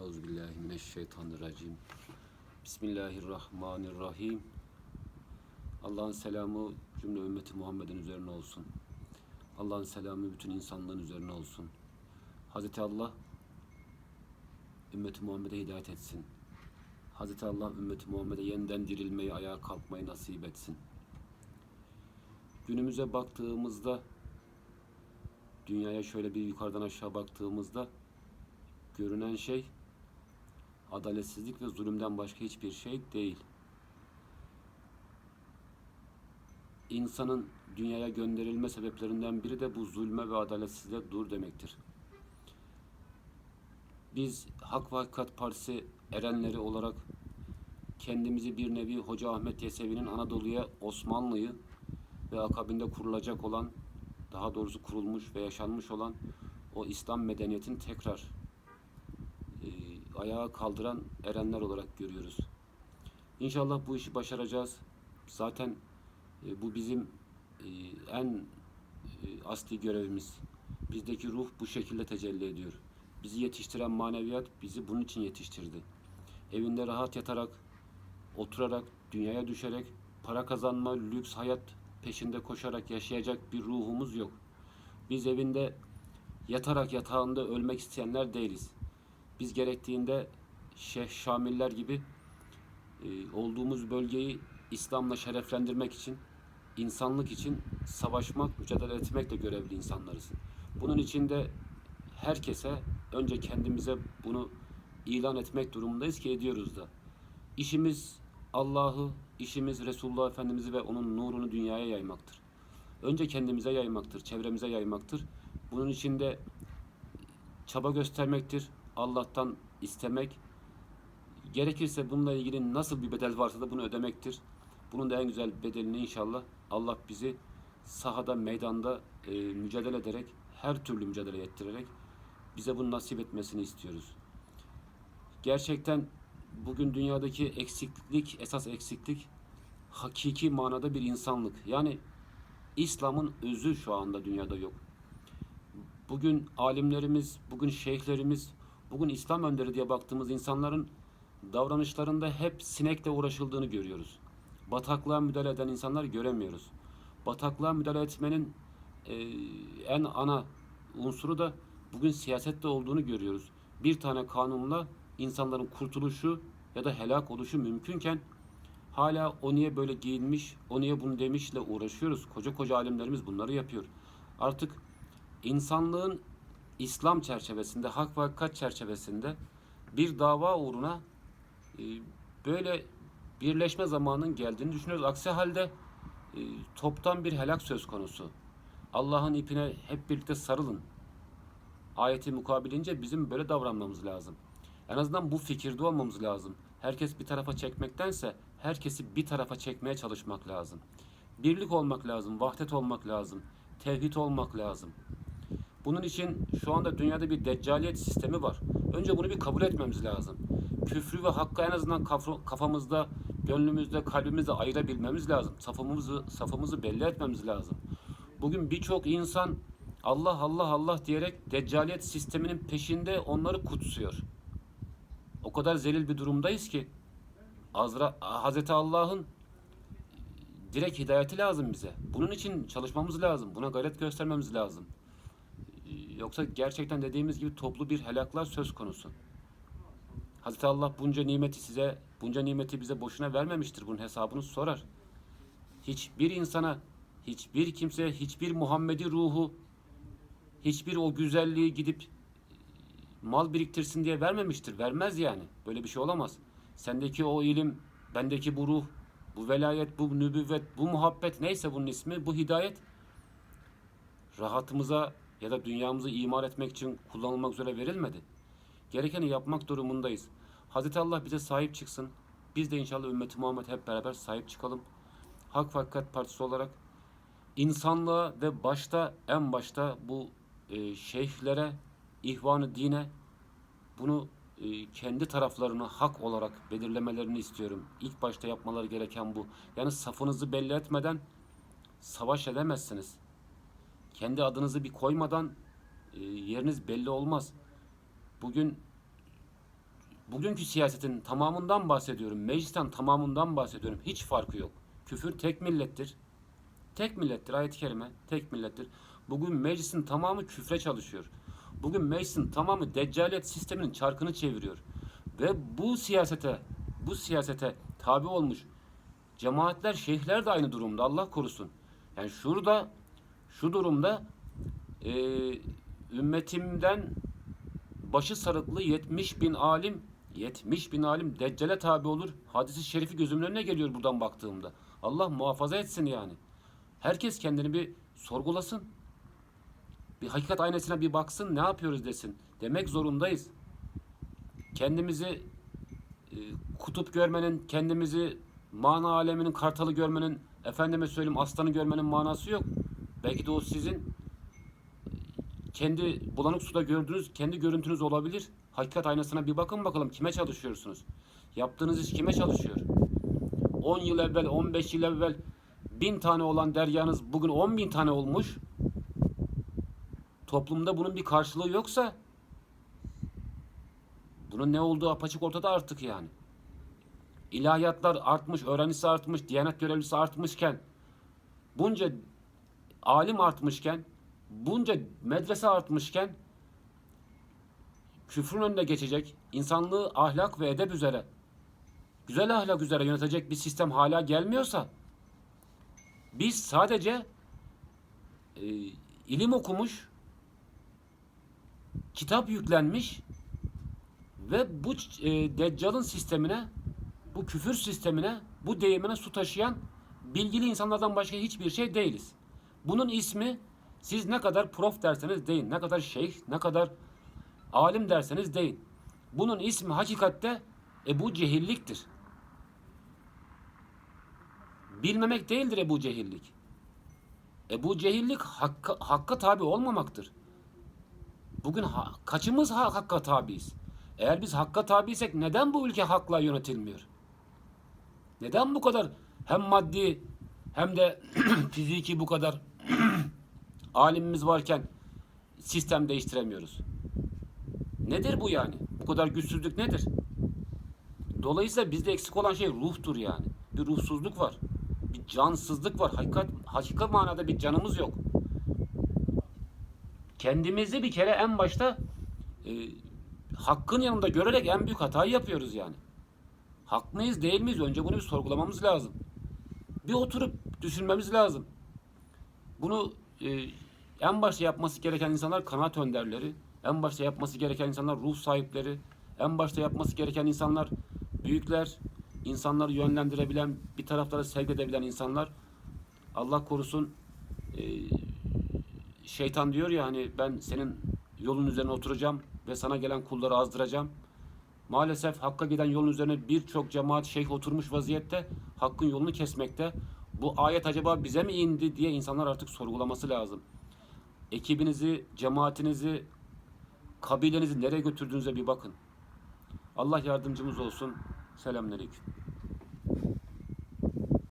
Euzubillahimineşşeytanirracim. Bismillahirrahmanirrahim. Allah'ın selamı cümle ümmeti Muhammed'in üzerine olsun. Allah'ın selamı bütün insanlığın üzerine olsun. Hazreti Allah ümmeti Muhammed'e hidayet etsin. Hazreti Allah ümmeti Muhammed'e yeniden dirilmeyi, ayağa kalkmayı nasip etsin. Günümüze baktığımızda dünyaya şöyle bir yukarıdan aşağı baktığımızda görünen şey adaletsizlik ve zulümden başka hiçbir şey değil. İnsanın dünyaya gönderilme sebeplerinden biri de bu zulme ve adaletsizliğe dur demektir. Biz Hak ve Hakikat Partisi erenleri olarak kendimizi bir nevi Hoca Ahmet Yesevi'nin Anadolu'ya Osmanlı'yı ve akabinde kurulacak olan, daha doğrusu kurulmuş ve yaşanmış olan o İslam medeniyetin tekrar ayağa kaldıran erenler olarak görüyoruz. İnşallah bu işi başaracağız. Zaten e, bu bizim e, en e, asli görevimiz. Bizdeki ruh bu şekilde tecelli ediyor. Bizi yetiştiren maneviyat bizi bunun için yetiştirdi. Evinde rahat yatarak, oturarak, dünyaya düşerek, para kazanma, lüks hayat peşinde koşarak yaşayacak bir ruhumuz yok. Biz evinde yatarak yatağında ölmek isteyenler değiliz. Biz gerektiğinde Şeyh Şamiller gibi e, olduğumuz bölgeyi İslam'la şereflendirmek için, insanlık için savaşmak, mücadele etmekle görevli insanlarız. Bunun için de herkese önce kendimize bunu ilan etmek durumundayız ki ediyoruz da. İşimiz Allah'ı, işimiz Resulullah Efendimiz'i ve onun nurunu dünyaya yaymaktır. Önce kendimize yaymaktır, çevremize yaymaktır. Bunun için de çaba göstermektir. Allah'tan istemek. Gerekirse bununla ilgili nasıl bir bedel varsa da bunu ödemektir. Bunun da en güzel bedelini inşallah Allah bizi sahada, meydanda e, mücadele ederek, her türlü mücadele ettirerek bize bunu nasip etmesini istiyoruz. Gerçekten bugün dünyadaki eksiklik, esas eksiklik hakiki manada bir insanlık. Yani İslam'ın özü şu anda dünyada yok. Bugün alimlerimiz, bugün şeyhlerimiz, bugün İslam önderi diye baktığımız insanların davranışlarında hep sinekle uğraşıldığını görüyoruz. Bataklığa müdahale eden insanlar göremiyoruz. Bataklığa müdahale etmenin e, en ana unsuru da bugün siyasette olduğunu görüyoruz. Bir tane kanunla insanların kurtuluşu ya da helak oluşu mümkünken hala o niye böyle giyinmiş, o niye bunu demişle uğraşıyoruz. Koca koca alimlerimiz bunları yapıyor. Artık insanlığın İslam çerçevesinde, hak ve hakikat çerçevesinde bir dava uğruna e, böyle birleşme zamanının geldiğini düşünüyoruz. Aksi halde e, toptan bir helak söz konusu. Allah'ın ipine hep birlikte sarılın. Ayeti mukabilince bizim böyle davranmamız lazım. En azından bu fikirde olmamız lazım. Herkes bir tarafa çekmektense herkesi bir tarafa çekmeye çalışmak lazım. Birlik olmak lazım, vahdet olmak lazım, tevhid olmak lazım. Bunun için şu anda dünyada bir deccaliyet sistemi var. Önce bunu bir kabul etmemiz lazım. Küfrü ve hakkı en azından kaf- kafamızda, gönlümüzde, kalbimizde ayırabilmemiz lazım. Safımızı, safımızı belli etmemiz lazım. Bugün birçok insan Allah Allah Allah diyerek deccaliyet sisteminin peşinde onları kutsuyor. O kadar zelil bir durumdayız ki Azra, Hazreti Allah'ın direkt hidayeti lazım bize. Bunun için çalışmamız lazım. Buna gayret göstermemiz lazım. Yoksa gerçekten dediğimiz gibi toplu bir helaklar söz konusu. Hazreti Allah bunca nimeti size, bunca nimeti bize boşuna vermemiştir. Bunun hesabını sorar. Hiçbir insana, hiçbir kimseye, hiçbir Muhammedi ruhu, hiçbir o güzelliği gidip mal biriktirsin diye vermemiştir. Vermez yani. Böyle bir şey olamaz. Sendeki o ilim, bendeki bu ruh, bu velayet, bu nübüvvet, bu muhabbet neyse bunun ismi, bu hidayet rahatımıza ya da dünyamızı imar etmek için kullanılmak üzere verilmedi. Gerekeni yapmak durumundayız. Hazreti Allah bize sahip çıksın. Biz de inşallah ümmeti Muhammed hep beraber sahip çıkalım. Hak Hakikat Partisi olarak insanlığa ve başta en başta bu e, şeyhlere, ihvanı dine bunu e, kendi taraflarını hak olarak belirlemelerini istiyorum. İlk başta yapmaları gereken bu. Yani safınızı belli etmeden savaş edemezsiniz. Kendi adınızı bir koymadan e, yeriniz belli olmaz. Bugün bugünkü siyasetin tamamından bahsediyorum. Meclisten tamamından bahsediyorum. Hiç farkı yok. Küfür tek millettir. Tek millettir ayet-i kerime. Tek millettir. Bugün meclisin tamamı küfre çalışıyor. Bugün meclisin tamamı deccaliyet sisteminin çarkını çeviriyor. Ve bu siyasete, bu siyasete tabi olmuş cemaatler, şeyhler de aynı durumda. Allah korusun. Yani şurada, şu durumda e, ümmetimden başı sarıklı 70 bin alim 70 bin alim deccale tabi olur. Hadisi şerifi gözümün önüne geliyor buradan baktığımda. Allah muhafaza etsin yani. Herkes kendini bir sorgulasın. Bir hakikat aynesine bir baksın ne yapıyoruz desin. Demek zorundayız. Kendimizi e, kutup görmenin, kendimizi mana aleminin kartalı görmenin, efendime söyleyeyim aslanı görmenin manası yok. Belki de o sizin kendi bulanık suda gördüğünüz kendi görüntünüz olabilir. Hakikat aynasına bir bakın bakalım kime çalışıyorsunuz? Yaptığınız iş kime çalışıyor? 10 yıl evvel, 15 yıl evvel bin tane olan deryanız bugün 10 bin tane olmuş. Toplumda bunun bir karşılığı yoksa bunun ne olduğu apaçık ortada artık yani. İlahiyatlar artmış, öğrencisi artmış, diyanet görevlisi artmışken bunca alim artmışken bunca medrese artmışken küfrün önüne geçecek, insanlığı ahlak ve edep üzere, güzel ahlak üzere yönetecek bir sistem hala gelmiyorsa, biz sadece e, ilim okumuş, kitap yüklenmiş ve bu e, Deccal'ın sistemine, bu küfür sistemine, bu deyimine su taşıyan bilgili insanlardan başka hiçbir şey değiliz. Bunun ismi siz ne kadar prof derseniz deyin, ne kadar şeyh, ne kadar alim derseniz deyin. Bunun ismi hakikatte Ebu Cehilliktir. Bilmemek değildir Ebu Cehillik. Ebu Cehillik hakka, hakka tabi olmamaktır. Bugün ha, kaçımız ha, hakka tabiiz? Eğer biz hakka tabiysek neden bu ülke hakla yönetilmiyor? Neden bu kadar hem maddi hem de fiziki bu kadar alimimiz varken sistem değiştiremiyoruz? Nedir bu yani? Bu kadar güçsüzlük nedir? Dolayısıyla bizde eksik olan şey ruhtur yani. Bir ruhsuzluk var. Bir cansızlık var. Hakikat, hakikat manada bir canımız yok. Kendimizi bir kere en başta e, hakkın yanında görerek en büyük hatayı yapıyoruz yani. Hak mıyız değil miyiz? Önce bunu bir sorgulamamız lazım. Bir oturup düşünmemiz lazım. Bunu e, en başta yapması gereken insanlar kanaat önderleri, en başta yapması gereken insanlar ruh sahipleri, en başta yapması gereken insanlar büyükler, insanları yönlendirebilen, bir taraflara sevk edebilen insanlar. Allah korusun e, şeytan diyor ya hani ben senin yolun üzerine oturacağım ve sana gelen kulları azdıracağım. Maalesef Hakk'a giden yolun üzerine birçok cemaat şeyh oturmuş vaziyette Hakk'ın yolunu kesmekte. Bu ayet acaba bize mi indi diye insanlar artık sorgulaması lazım. Ekibinizi, cemaatinizi, kabilenizi nereye götürdüğünüze bir bakın. Allah yardımcımız olsun. Selamünaleyküm.